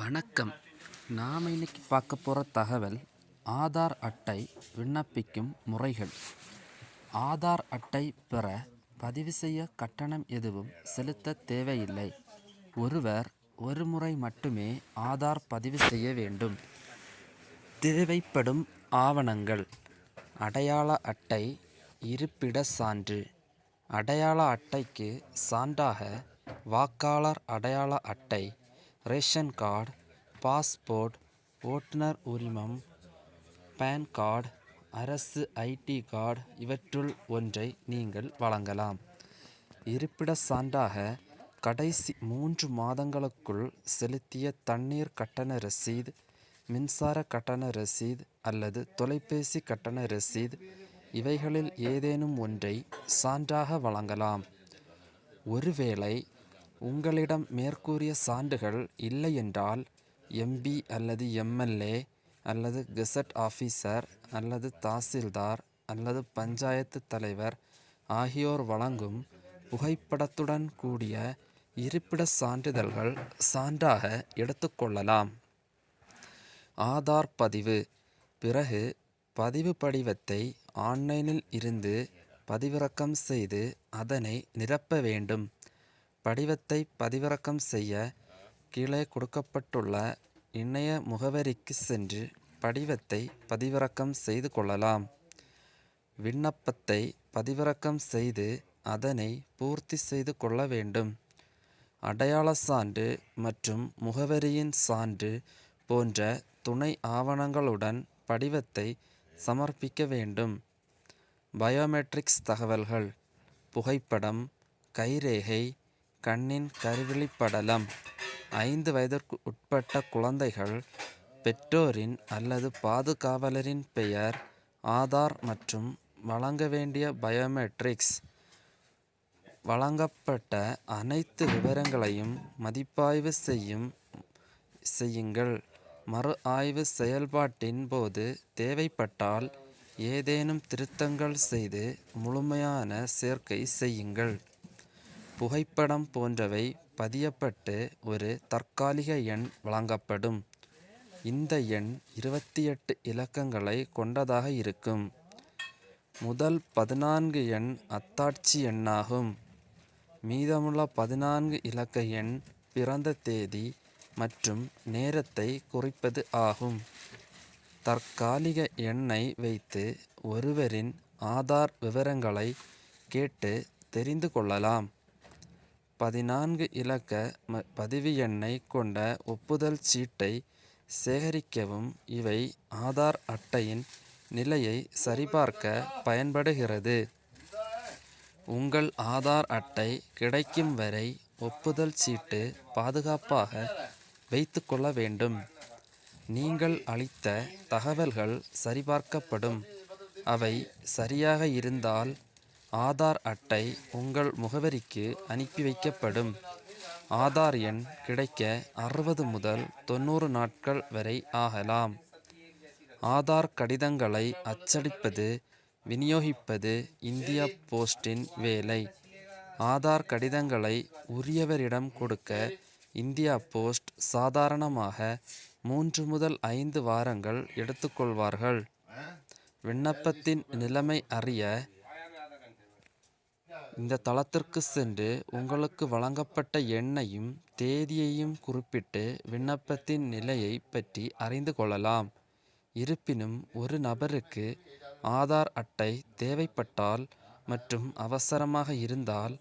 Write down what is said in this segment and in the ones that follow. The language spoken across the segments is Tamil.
வணக்கம். நாம் இன்னைக்கு பார்க்க போகிற தகவல் ஆதார் அட்டை விண்ணப்பிக்கும் முறைகள். ஆதார் அட்டை பெற பதிவு செய்ய கட்டணம் எதுவும் செலுத்த தேவையில்லை. ஒருவர் ஒரு முறை மட்டுமே ஆதார் பதிவு செய்ய வேண்டும். தேவைப்படும் ஆவணங்கள். அடையாள அட்டை இருப்பிட சான்று. அடையாள அட்டைக்கு சான்றாக வாக்காளர் அடையாள அட்டை ரேஷன் கார்டு பாஸ்போர்ட் ஓட்டுநர் உரிமம் பேன் கார்டு அரசு ஐடி கார்டு இவற்றுள் ஒன்றை நீங்கள் வழங்கலாம். இருப்பிட சான்றாக கடைசி மூன்று மாதங்களுக்குள் செலுத்திய தண்ணீர் கட்டண ரசீது மின்சார கட்டண ரசீது அல்லது தொலைபேசி கட்டண ரசீது இவைகளில் ஏதேனும் ஒன்றை சான்றாக வழங்கலாம். ஒருவேளை உங்களிடம் மேற்கூறிய சான்றுகள் இல்லையென்றால் எம்பி அல்லது எம்எல்ஏ அல்லது கெசட் ஆஃபீஸர் அல்லது தாசில்தார் அல்லது பஞ்சாயத்து தலைவர் ஆகியோர் வழங்கும் புகைப்படத்துடன் கூடிய இருப்பிட சான்றிதழ்கள் சான்றாக எடுத்துக்கொள்ளலாம் ஆதார் பதிவு. பிறகு பதிவு படிவத்தை ஆன்லைனில் இருந்து பதிவிறக்கம் செய்து அதனை நிரப்ப வேண்டும். படிவத்தை பதிவிறக்கம் செய்ய கீழே கொடுக்கப்பட்டுள்ள இணைய முகவரிக்கு சென்று படிவத்தை பதிவிறக்கம் செய்து கொள்ளலாம். விண்ணப்பத்தை பதிவிறக்கம் செய்து அதனை பூர்த்தி செய்து கொள்ள வேண்டும். அடையாள சான்று மற்றும் முகவரியின் சான்று போன்ற துணை ஆவணங்களுடன் படிவத்தை சமர்ப்பிக்க வேண்டும். பயோமெட்ரிக்ஸ் தகவல்கள் புகைப்படம் கைரேகை கண்ணின் கருவிழிப்படலம் ஐந்து வயதிற்கு உட்பட்ட குழந்தைகள் பெற்றோரின் அல்லது பாதுகாவலரின் பெயர் ஆதார் மற்றும் வழங்க வேண்டிய பயோமெட்ரிக்ஸ். வழங்கப்பட்ட அனைத்து விவரங்களையும் மதிப்பாய்வு செய்யும் செய்யுங்கள். மறு ஆய்வு செயல்பாட்டின் போது தேவைப்பட்டால் ஏதேனும் திருத்தங்கள் செய்து முழுமையான சேர்க்கை செய்யுங்கள். புகைப்படம் போன்றவை பதியப்பட்டு ஒரு தற்காலிக எண் வழங்கப்படும். இந்த எண் இருபத்தி எட்டு இலக்கங்களை கொண்டதாக இருக்கும். முதல் பதினான்கு எண் அத்தாட்சி எண்ணாகும். மீதமுள்ள பதினான்கு இலக்க எண் பிறந்த தேதி மற்றும் நேரத்தை குறிப்பது ஆகும். தற்காலிக எண்ணை வைத்து ஒருவரின் ஆதார் விவரங்களை கேட்டு தெரிந்து கொள்ளலாம். பதினான்கு இலக்க ம பதிவு எண்ணை கொண்ட ஒப்புதல் சீட்டை சேகரிக்கவும். இவை ஆதார் அட்டையின் நிலையை சரிபார்க்க பயன்படுகிறது. உங்கள் ஆதார் அட்டை கிடைக்கும் வரை ஒப்புதல் சீட்டு பாதுகாப்பாக வைத்து கொள்ள வேண்டும். நீங்கள் அளித்த தகவல்கள் சரிபார்க்கப்படும். அவை சரியாக இருந்தால் ஆதார் அட்டை உங்கள் முகவரிக்கு அனுப்பி வைக்கப்படும். ஆதார் எண் கிடைக்க அறுபது முதல் தொண்ணூறு நாட்கள் வரை ஆகலாம். ஆதார் கடிதங்களை அச்சடிப்பது விநியோகிப்பது இந்தியா போஸ்டின் வேலை. ஆதார் கடிதங்களை உரியவரிடம் கொடுக்க இந்தியா போஸ்ட் சாதாரணமாக மூன்று முதல் ஐந்து வாரங்கள் எடுத்துக்கொள்வார்கள். விண்ணப்பத்தின் நிலைமை அறிய இந்த தளத்திற்கு சென்று உங்களுக்கு வழங்கப்பட்ட எண்ணையும் தேதியையும் குறிப்பிட்டு விண்ணப்பத்தின் நிலையை பற்றி அறிந்து கொள்ளலாம். இருப்பினும் ஒரு நபருக்கு ஆதார் அட்டை தேவைப்பட்டால் மற்றும் அவசரமாக இருந்தால்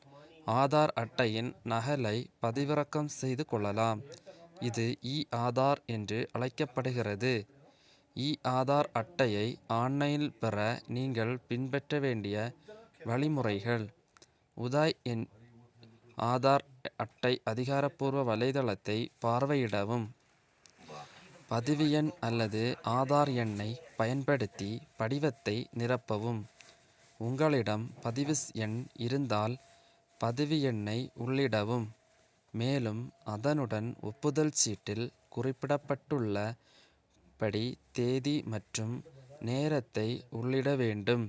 ஆதார் அட்டையின் நகலை பதிவிறக்கம் செய்து கொள்ளலாம். இது இ ஆதார் என்று அழைக்கப்படுகிறது. இ ஆதார் அட்டையை ஆன்லைனில் பெற நீங்கள் பின்பற்ற வேண்டிய வழிமுறைகள். உதாய் என் ஆதார் அட்டை அதிகாரப்பூர்வ வலைதளத்தை பார்வையிடவும். பதிவு எண் அல்லது ஆதார் எண்ணை பயன்படுத்தி படிவத்தை நிரப்பவும். உங்களிடம் பதிவு எண் இருந்தால் பதிவு எண்ணை உள்ளிடவும். மேலும் அதனுடன் ஒப்புதல் சீட்டில் குறிப்பிடப்பட்டுள்ள படி தேதி மற்றும் நேரத்தை உள்ளிட வேண்டும்.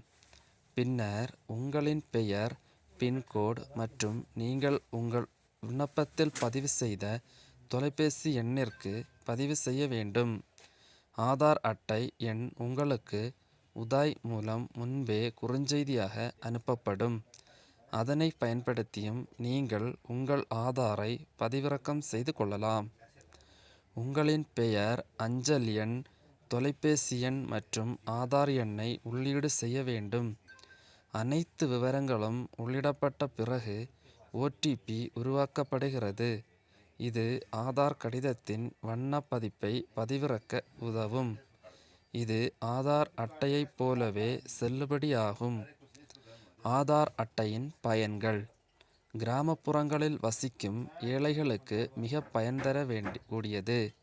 பின்னர் உங்களின் பெயர் பின்கோட் மற்றும் நீங்கள் உங்கள் விண்ணப்பத்தில் பதிவு செய்த தொலைபேசி எண்ணிற்கு பதிவு செய்ய வேண்டும். ஆதார் அட்டை எண் உங்களுக்கு உதாய் மூலம் முன்பே குறுஞ்செய்தியாக அனுப்பப்படும். அதனை பயன்படுத்தியும் நீங்கள் உங்கள் ஆதாரை பதிவிறக்கம் செய்து கொள்ளலாம். உங்களின் பெயர் அஞ்சல் எண் தொலைபேசி எண் மற்றும் ஆதார் எண்ணை உள்ளீடு செய்ய வேண்டும். அனைத்து விவரங்களும் உள்ளிடப்பட்ட பிறகு ஓடிபி உருவாக்கப்படுகிறது. இது ஆதார் கடிதத்தின் வண்ண பதிப்பை பதிவிறக்க உதவும். இது ஆதார் அட்டையைப் போலவே செல்லுபடியாகும். ஆதார் அட்டையின் பயன்கள். கிராமப்புறங்களில் வசிக்கும் ஏழைகளுக்கு மிக பயன் தர வேண்டி கூடியது.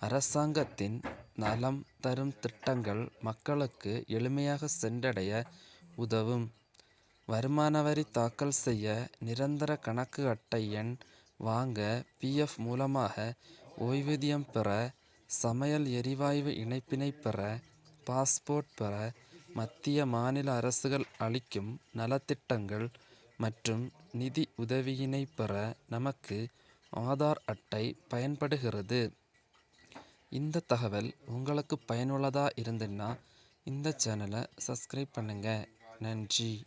அரசாங்கத்தின் நலம் தரும் திட்டங்கள் மக்களுக்கு எளிமையாக சென்றடைய உதவும். வருமான வரி தாக்கல் செய்ய நிரந்தர கணக்கு அட்டை எண் வாங்க பிஎஃப் மூலமாக ஓய்வூதியம் பெற சமையல் எரிவாயு இணைப்பினை பெற பாஸ்போர்ட் பெற மத்திய மாநில அரசுகள் அளிக்கும் நலத்திட்டங்கள் மற்றும் நிதி உதவியினை பெற நமக்கு ஆதார் அட்டை பயன்படுகிறது. இந்த தகவல் உங்களுக்கு பயனுள்ளதாக இருந்துன்னா இந்த சேனலை சப்ஸ்கிரைப் பண்ணுங்கள் நன்றி.